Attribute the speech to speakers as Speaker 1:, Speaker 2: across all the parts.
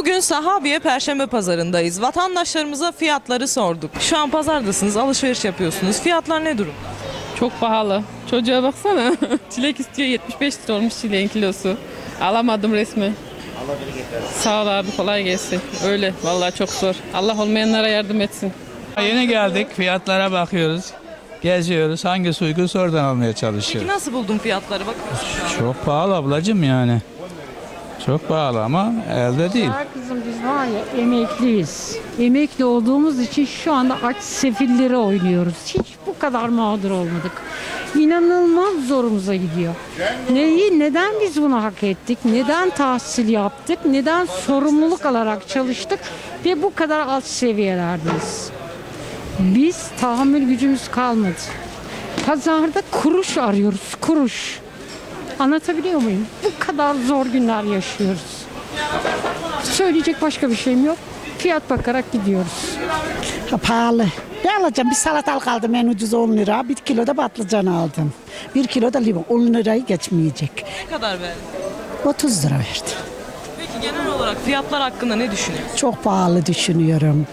Speaker 1: Bugün Sahabiye Perşembe Pazarındayız. Vatandaşlarımıza fiyatları sorduk. Şu an pazardasınız, alışveriş yapıyorsunuz. Fiyatlar ne durum?
Speaker 2: Çok pahalı. Çocuğa baksana. Çilek istiyor 75 lira olmuş çileğin kilosu. Alamadım resmen. Sağ ol abi kolay gelsin. Öyle vallahi çok zor. Allah olmayanlara yardım etsin.
Speaker 3: Yeni geldik fiyatlara bakıyoruz. Geziyoruz. Hangisi uygun oradan almaya
Speaker 1: Peki
Speaker 3: çalışıyoruz.
Speaker 1: nasıl buldun fiyatları? Bakıyorsun şu an.
Speaker 3: Çok pahalı ablacım yani. Çok pahalı ama elde değil.
Speaker 4: Ya kızım biz var ya emekliyiz. Emekli olduğumuz için şu anda aç sefilleri oynuyoruz. Hiç bu kadar mağdur olmadık. İnanılmaz zorumuza gidiyor. Neyi, neden biz bunu hak ettik? Neden tahsil yaptık? Neden sorumluluk alarak çalıştık? Ve bu kadar alt seviyelerdeyiz. Biz tahammül gücümüz kalmadı. Pazarda kuruş arıyoruz, kuruş. Anlatabiliyor muyum? Bu kadar zor günler yaşıyoruz. Söyleyecek başka bir şeyim yok. Fiyat bakarak gidiyoruz.
Speaker 5: Ha, pahalı. Ne alacağım? Bir salatalık aldım en ucuz 10 lira. Bir kilo da patlıcan aldım. Bir kilo da limon 10 lirayı geçmeyecek.
Speaker 1: Ne kadar verdin?
Speaker 5: 30 lira verdi.
Speaker 1: Peki genel olarak fiyatlar hakkında ne düşünüyorsun?
Speaker 5: Çok pahalı düşünüyorum.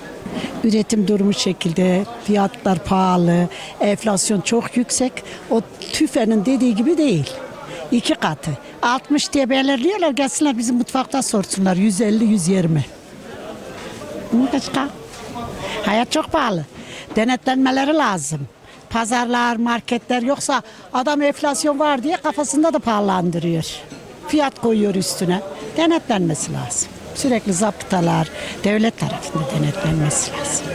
Speaker 5: Üretim durumu şekilde, fiyatlar pahalı, enflasyon çok yüksek. O tüfenin dediği gibi değil. İki katı. 60 diye belirliyorlar. Gelsinler bizim mutfakta sorsunlar. 150, 120. Hı, Başka? Hayat çok pahalı. Denetlenmeleri lazım. Pazarlar, marketler yoksa adam enflasyon var diye kafasında da pahalandırıyor. Fiyat koyuyor üstüne. Denetlenmesi lazım. Sürekli zaptalar, devlet tarafında denetlenmesi lazım.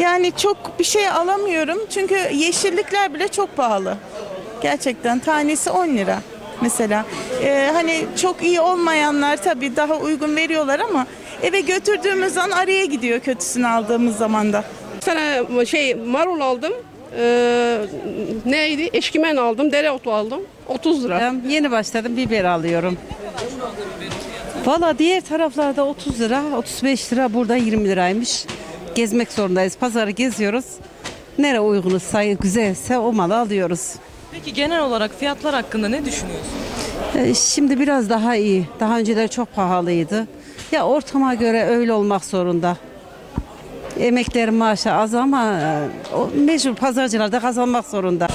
Speaker 6: Yani çok bir şey alamıyorum çünkü yeşillikler bile çok pahalı. Gerçekten tanesi 10 lira mesela. Ee, hani çok iyi olmayanlar tabii daha uygun veriyorlar ama eve götürdüğümüz zaman araya gidiyor kötüsünü aldığımız zaman da.
Speaker 7: Bir tane şey marul aldım. Ee, neydi? Eşkimen aldım, dereotu aldım. 30 lira.
Speaker 8: Ben Yeni başladım biber alıyorum. Valla diğer taraflarda 30 lira, 35 lira, burada 20 liraymış. Gezmek zorundayız. Pazarı geziyoruz. Nere uygunuz sayı güzelse o malı alıyoruz.
Speaker 1: Peki genel olarak fiyatlar hakkında ne düşünüyorsun?
Speaker 8: Ee, Şimdi biraz daha iyi. Daha önceleri çok pahalıydı. Ya ortama göre öyle olmak zorunda. Emeklerin maaşı az ama e, o mecbur pazarcılar kazanmak zorunda.